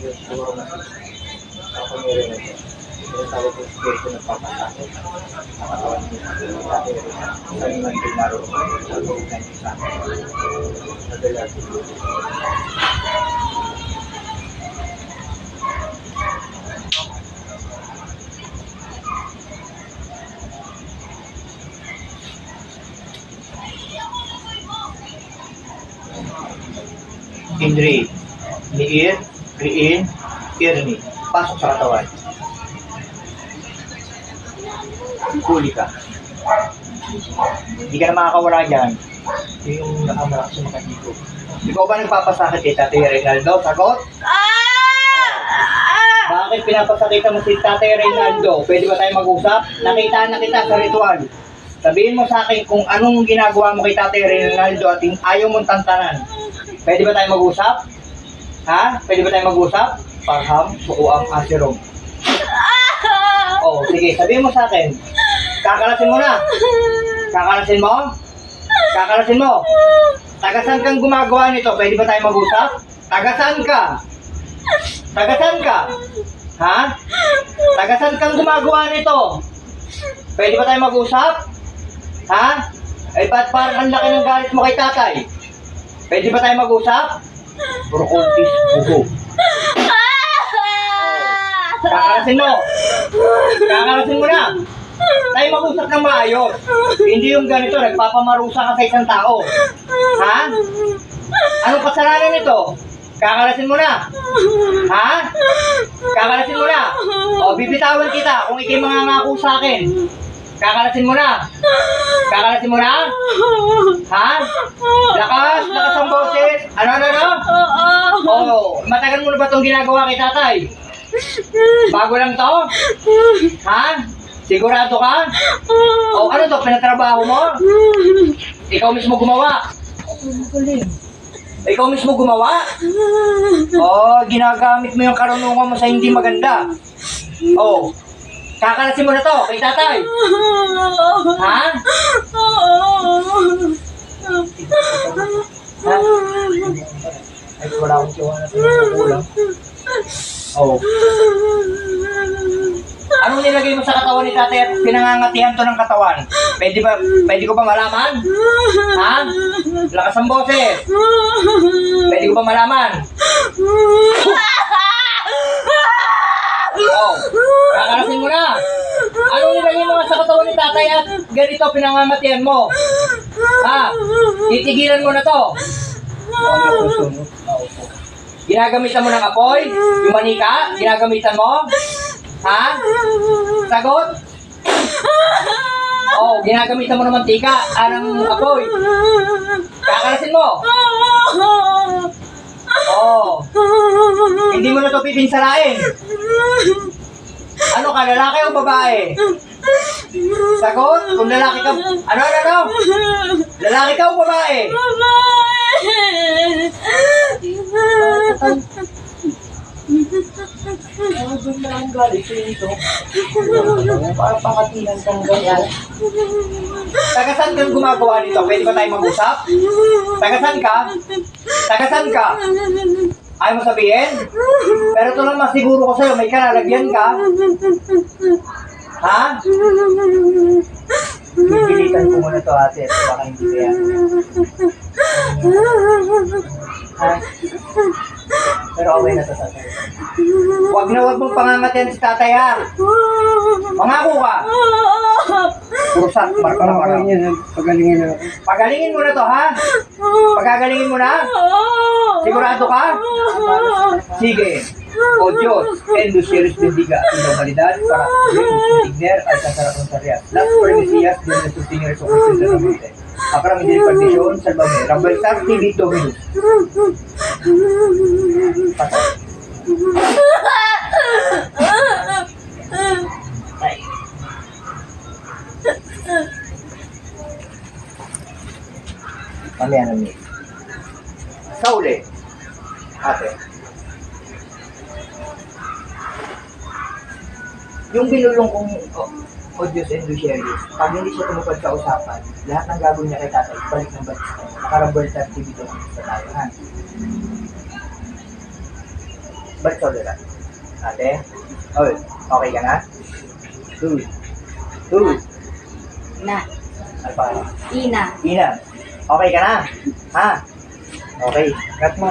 Yun, siguro mas ako meron na ito. Pero sabi ko, spirito na papasakit. Nakatawan niya. Sabi ko, saan man din naroon. Sabi ko, ganyan sa akin. Indri, Niir, Riin, Irni. Pasok sa katawan. Huli ka. Hindi ka na makakawala dyan. Ito yung nakamalak sa mga dito. Ikaw ba nagpapasakit kay Tatay Reynaldo? Sagot? Bakit pinapasakita mo si Tatay Reynaldo? Pwede ba tayo mag-usap? Nakita na kita sa ritual. Sabihin mo sa akin kung anong ginagawa mo kay Tatay Reynaldo at ayaw mong tantanan. Pwede ba tayo mag-usap? Ha? Pwede ba tayo mag-usap? Parham, sukuam, asirong. Oh, sige, sabihin mo sa akin. Kakalasin mo na. Kakalasin mo? Kakalasin mo? Tagasan kang gumagawa nito, pwede ba tayo mag-usap? Tagasan ka? Tagasan ka? Ha? Tagasan kang gumagawa nito? Pwede ba tayo mag-usap? Ha? Eh, ba't parang ang laki ng galit mo kay tatay? Pwede ba tayo mag-usap? Puro kultis, buho. Kakalasin mo! Kakalasin mo na! Tayo mag-usap ng maayos. Hindi yung ganito, nagpapamarusa ka sa isang tao. Ha? Anong kasalanan nito? Kakalasin mo na. Ha? Kakalasin mo na. O, bibitawan kita kung ikay mangangako sa akin. Kakalasin mo na. Kakalasin mo na? Ha? Lakas, lakas ang boses. Ano, ano, ano? Oo, matagal mo na ba itong ginagawa kay tatay? Bago lang to? Ha? Sigurado ka? O ano to, pinatrabaho mo? Ikaw mismo gumawa? Ikaw mismo gumawa? Oh, ginagamit mo yung karunungan mo sa hindi maganda. Oh, kakalasin mo na to kay tatay. Ha? Ha? Ay, wala akong tiwala sa mga kulang. Oh. Anong nilagay mo sa katawan ni tatay at pinangangatihan to ng katawan? Pwede ba, pwede ko ba malaman? Ha? Lakas ang boses. Pwede ko ba malaman? Oh, kakarasin mo na. Anong nilagay mo sa katawan ni tatay at ganito pinangangatihan mo? Ha? Titigilan mo na to. Ginagamitan mo ng apoy? Yung manika? Ginagamitan mo? Ha? Sagot? Oh, ginagamitan mo ng mantika? Anong apoy? Kakalasin mo? Oh, hindi mo na to pipinsalain. Ano ka, lalaki o babae? Sagot? Kung lalaki ka, ano, ano, ano? Lalaki ka o babae? Ano doon na ang galit sa ito? Para pakatilan kang ganyan. Tagasan kang gumagawa nito? Pwede ba tayo mag-usap? Tagasan ka? Tagasan ka? Ayaw mo sabihin? Pero ito lang masiguro ko sa'yo, may kalalagyan ka. Ha? Pipilitan ko muna to ate, at baka hindi kaya. Ha? Pero okay na to tatay. Huwag na huwag mong pangangatian si tatay ha. Mangako ka. Puro sak, marka na marka. Pagalingin na. Pagalingin mo na to ha. Pagagalingin mo na. Sigurado ka? Sige. O Diyos, endos series bendiga ang humanidad para yung tigner al kasarap ng sariyat. Las Permesías de nuestro Señor Jesucristo de la Muerte. Akram hindi perdisyon, salvame. Rambalsar TV Dominus. Patay. Patay. Mamaya na niya. Sa uli, ate, yung binulong kong oh, Odious and Luciarius, pag hindi siya tumupad sa usapan, lahat ng gagawin niya kay tatay, balik ng balik sa kanya. Nakarambol sa TV doon sa tayo, ha? Balik sa ulit? Ate? Oy, okay ka na? Dude. Dude. Na. Ano pa? Ina. Ina, okay ka na? Ha? Okay. Cut mo.